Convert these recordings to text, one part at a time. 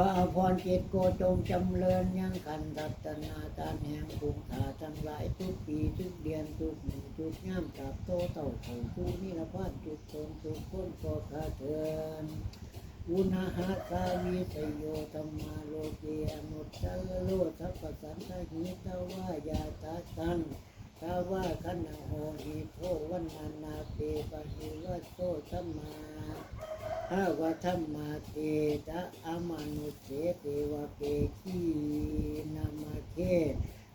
ระอภรเจตโกจงจำเริญยังกันตัตนาการแห่งภูมิขาทั้งหลายทุกปีทุกเดือนทุกหนึ่งทุกย่ำกับโตเต่าเขาผู้นิรพานทุกคนทุกคนก็คาเทินอุณหาสาวิสยโยธรรมาโลเกอนุตตะโลทัพพสันทหิตวายาตาสัง ทาว่าคณะโหหิโทวันนานาเปปะหิวัสโตสัมมาหาวะธรรมาเตตะอามานุเสเตวะเปขีนามาเค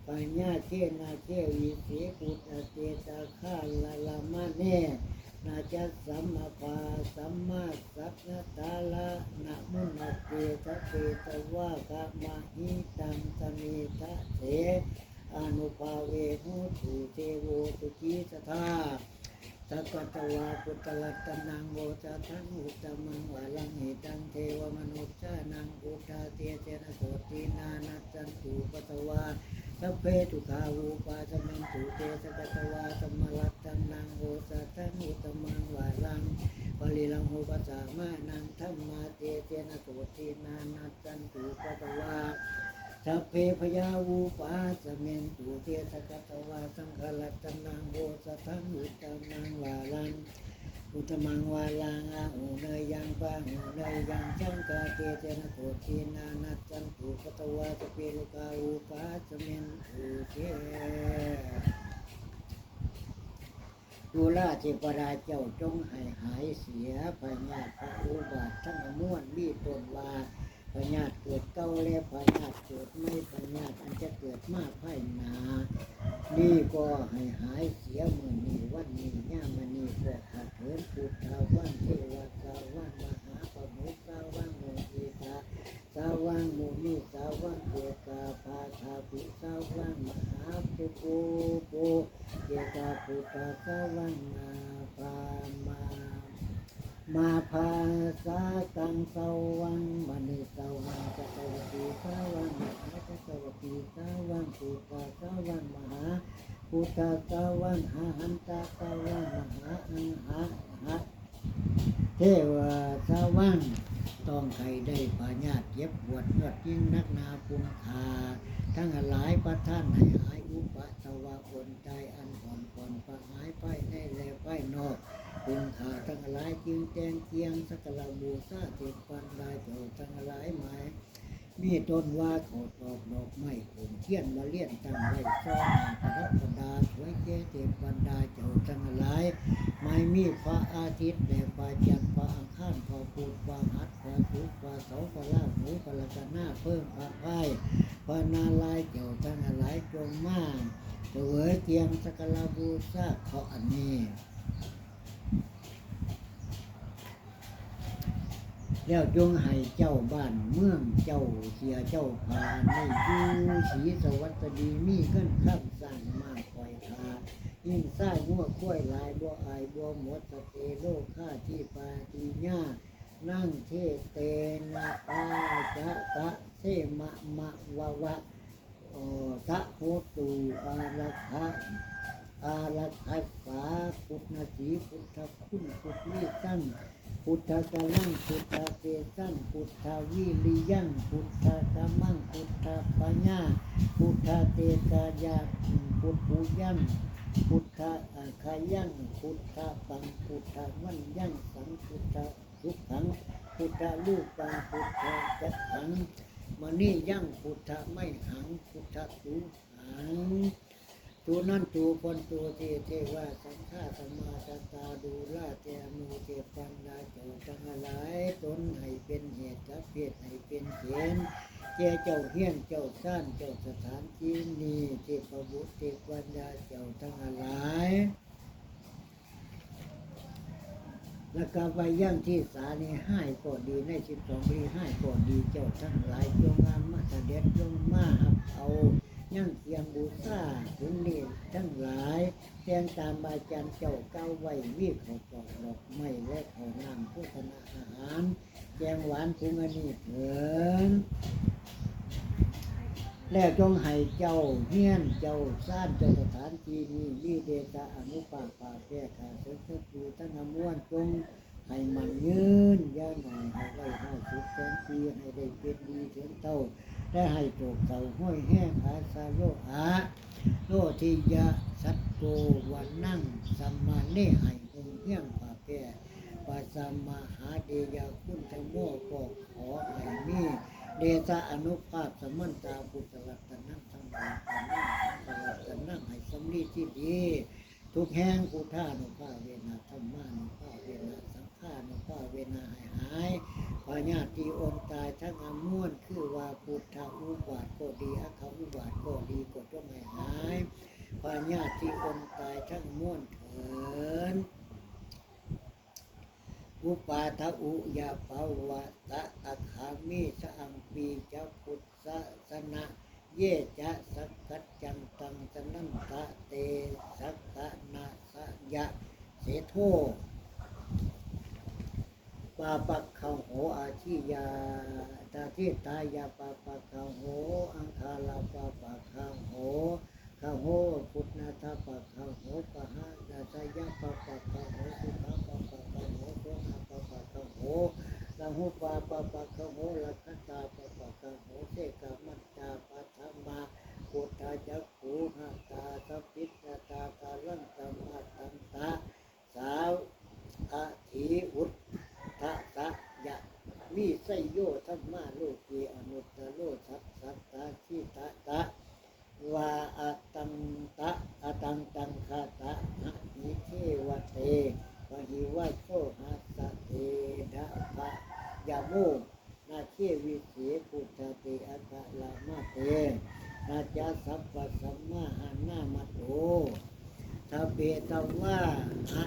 ปัญญาเทนาเทวิเสกุตเตตะคาลาลามาเนนาจะสัมมาปาสัมมาสัพพะตาละนะมุนาเตทะเตตะวะกะมหิตังสเมทะเถ อนุภาเวหุตุเทโวตุจีสทาสักตวาปุตตลัตนังโวจะทังอุตตมังวาลังเหตังเทวมนุษย์ชานังอุตาเตเจนะโสตินานัจจันตุปตวาสัพเพทุขาวูปาสมันตุเตสกตวาสมลัตตันนังโหสัตตังอุตมังวาลังปริลังโหปัสสามานังธรรมาเตเจนะโสตินานัจจันตุปตวา สัพเพพยาวูปาสเมนตุเตสกตวาสังฆลัตตันนังโหสัตตังอุตมังวาลังอุตมังวาลังอาหูเนยยังปะหูเนยยังจังกาเตเจนะโกทีนานัจจันตุปตวาสเปลุกาอุปาสเมนตุเทดูลาเทวดาเจ้าจงให้หายเสียพญาติพระอุบาททั้งม้วนมีตนวาพญาติเกิดเก้าและพญาติเกิดไม่พญาติอันจะเกิดมากไพ่นา นี่ก็ให้หายเสียมือนี้วันนี้ย่ามอนี้ก็ขา ดเถินปุตาวันเทวตาวันมหาปมุตตาวันโมทิตาสาวังโมนิสาวังเกกาภาคาปิสาวังมหาปุโปโปเกกาปุตตาสาวังนาภามามาภาษาตังสวังมณีสวังจักรวติสวังมหาจักรวติสวังปุตตาสวังมหา พุทธสวังหาหันตาสวังมหาอังหาหะเทวสวังต้องใครได้ปาญญาเย็บปวดยอดยิ่งนักนาปุณคาทั้งหลายประท่านให้หายอุปสวะคนใจอันผ่อนผ่อนประหายไปในแลไปนอกคุณขาทั้งหลายจึงแจงเกียงสักละบูซาเจ็ดปันลายเจ้าทั้งหลายหมาย มีต้นว่าขาตอกดอกไม้ผมเทียนมาเลี้ยนตั้งไว้ซ้อนหน้าพระประดาสวยเจเจ็ดปันดาเจ้าทั้งหลายไม่มีพระอาทิตย์และพระจันทร์พระอังคารพระพุธพระหัตถ์พระศุกร์พระเสาร์พระลาหูพระลักนาเพิ่มพระไพ่พระนาลายเจ้าทั้งหลายจงมากเสวยเกียงสักละบูซาขออันนี้ แล้วจงให้เจ้าบ้านเมืองเจ้าเสียเจ้าพาในอยู่สีสวัสดีมีเงินข้ามสร้างมากคอยคายิ่งสร้างหัวข้วยลายบัวอายบัวหมดสเตโลค่าที่ปาตีญานั่งเทเตนะปาจะตะเสมะมะวะวะโอทะโหตูอารักะ อารักขัสสาพุทธสีพุทธคุณพุทธนิตั้งพุทธกาลังพุทธเตสังพุทธวิริยังพุทธกามังพุทธปัญญาพุทธเตกายาพุทธุยังพุทธอาคายังพุทธปังพุทธวันยังสังพุทธทุกขังพุทธลูกปังพุทธจักขังมณียังพุทธไม่หังพุทธสูหัง ตัวนั่นตัวคนตัวเทเทวาสังฆาสมมาตตาดูลาเตอมูเตปันดาเจ้าทั้งหลายตนให้เป็นเหตุและเพศให้เป็นเขียนเจ้าเจ้าเฮียนเจ้าซ่านเจ้าสถานที่นี้เทพบุตรเทพวันดาเจ้าทั้งหลายแล้วก็ไปย่างที่สานีให้ก็ดีในสิบสองปีให้ก็ดีเจ้าทั้งหลายจงงามมาเสด็จจง ยังเทียงบูชาถึงนี่ทั้งหลายแทงตามบาจันเจ้าเก้าไว้วิเขาตอกดอกไม้และขานำพุทธนาอาหารแกงหวานพุงอันนี้เถินแล้วจงให้เจ้าเฮียนเจ้าซ่านเจ้าสถานที่นี้มีเดชะอนุปาปาแก้ขาเสด็จอยู่ทั้งอมวนจงให้มันยืนย่าหน่อยให้ไว้ให้สุดแสนปีให้ได้เป็นดีเถึงเต้า ได้ให้โจกเต่าห้อยแห้งอาสาโลอาโลทิยะสัตโตวันนั่งสัมมาเนให้องเฮียงป่าแก่ปัสสัมมาหาเดยาคุณธโมปอกขอให้มีเดชะอนุภาพสมันตาบุตรลัตนังสังวาสนังสังวาสนังให้สำลีที่ดี ทุกแห่งกุท่านุภาเวนะธรรมานุภาเวนะสังฆานุภาเวนะให้หาย พญาติโอนตายทั้งอม่วนคือว่าพุทธาอุบาทก็ดีอัคคอุบาทก็ดีก็ต้องให้หายพญาติโอนตายทั้งม่วนเถินอุปาทอุยาภาวะตะตะขามิสังปีจะพุทธสนะเยจะสักกัจจังตังสนันตะเตสักกะนะสยะเสโทปาปายาตาทิตายาปาปักขังโหอังคาลาปาปักขังโหขังโหพุทธนาทาปักขังโหปะหานาสยาปาปักขังโหสุขาปาปักขังโหโสหะปาปักขังโหลังหุปาปาปักขังโหลักขตาปาปักขังโหเสกามัจจาปัทมาพุทธาจักขุหาตาสัพพิตตาตาลังสัมมาตันตาสาวอาทีอุต ทะทะยะ มีไสโยธรรมาโลเกอนุตตโลสัพสัตตาชิตะตะวาอะตังตะอะตังตังคาตะหะหิเทวเตปะหิวะโชหะสเตดะภะยะโมนาเควิเสปุตตะเตอะกะลามาเตนาจาสัพพสัมมาหานามาโตทะเบตว่าหะ